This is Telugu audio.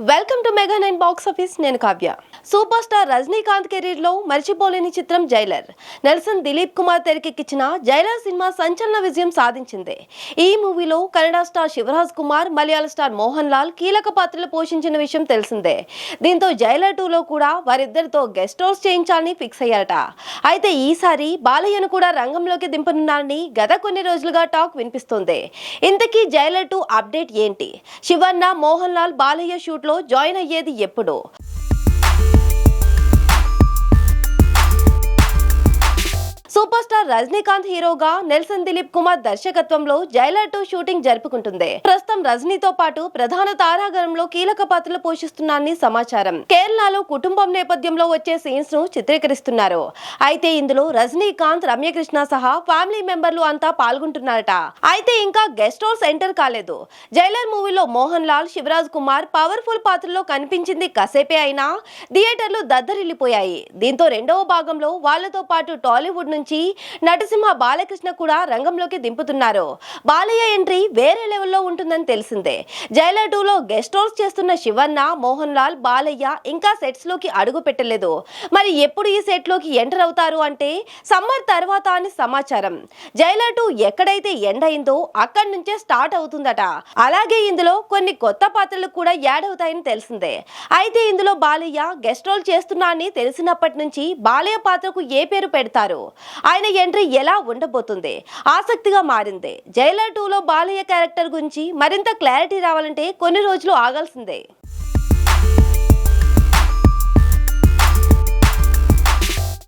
welcome to mega nine box office నేను కావ్య Super star Rajinikanth కెరీర్లో చిత్రం జైలర్. నెల్సన్ దిలీప్ కుమార్ తెరకెక్కించిన జైలర్ సినిమా సంచలన విజయం సాధించింది. ఈ మూవీలో కన్నడ స్టార్ శివరాజ్ కుమార్ మలయాళ స్టార్ మోహన్ లాల్ కీలక పాత్రలు పోషించిన విషయం తెలిసిందే. దీంతో జైలర్ టూలో కూడా వారిద్దరితో గెస్ట్ హౌస్ చేయించాలని ఫిక్స్ అయ్యారట. అయితే ఈసారి బాలయ్యను కూడా రంగంలోకి దింపనున్నారని గత కొన్ని రోజులుగా టాక్ వినిపిస్తోంది. ఇంతకీ జైలర్ టూ అప్డేట్ ఏంటి? శివన్న మోహన్ లాల్ బాలయ్య షూట్లో జాయిన్ అయ్యేది ఎప్పుడు? సూపర్ స్టార్ రజనీకాంత్ హీరోగా నెల్సన్ దిలీప్ కుమార్ దర్శకత్వంలో జైలర్ టూ షూటింగ్ జరుపుకుంటుంది. ప్రస్తుతం రజనీతో పాటు ప్రధాన తారాగణంలో కీలక పాత్రలు పోషిస్తున్నారని సమాచారం. కేరళలో కుటుంబం నేపథ్యంలో వచ్చే సీన్స్ను చిత్రీకరిస్తున్నారు. అయితే ఇందులో రజనీకాంత్ రమ్యకృష్ణ సహా ఫ్యామిలీ మెంబర్లు అంతా పాల్గొంటున్నారట. అయితే ఇంకా గెస్ట్ హౌస్ ఎంటర్ కాలేదు. జైలర్ మూవీలో మోహన్ లాల్ శివరాజ్ కుమార్ పవర్ఫుల్ పాత్రలో కనిపించింది కాసేపే అయినా థియేటర్లు దద్దరిల్లిపోయాయి. దీంతో రెండవ భాగంలో వాళ్ళతో పాటు టాలీవుడ్ నుంచి నటసింహ బాలకృష్ణ కూడా రంగంలోకి దింపుతున్నారు. బాలయ్య ఎంట్రీ వేరే లెవెల్లో ఉంటుందని తెలిసిందే. జైలర్ టూలో గెస్ట్ రోల్స్ చేస్తున్న శివన్న మోహన్ లాల్ బాలయ్య ఇంకా సెట్స్లోకి అడుగు పెట్టలేదు. మరి ఎప్పుడు ఈ సెట్లోకి ఎంటర్ అవుతారు అంటే సమ్మర్ తర్వాత అని సమాచారం. జైలర్ టూ ఎక్కడైతే ఎండ్ అయిందో అక్కడి నుంచే స్టార్ట్ అవుతుందట. అలాగే ఇందులో కొన్ని కొత్త పాత్రలు కూడా యాడ్ అవుతాయని తెలిసిందే. అయితే ఇందులో బాలయ్య గెస్ట్ రోల్ చేస్తున్నా అని తెలిసినప్పటి నుంచి బాలయ్య పాత్రకు ఏ పేరు పెడతారు? ఆయన ఎంట్రీ ఎలా ఉండబోతుంది? ఆసక్తిగా మారింది. జైలర్ టూలో బాలయ్య క్యారెక్టర్ గురించి మరింత క్లారిటీ రావాలంటే కొన్ని రోజులు ఆగాల్సిందే.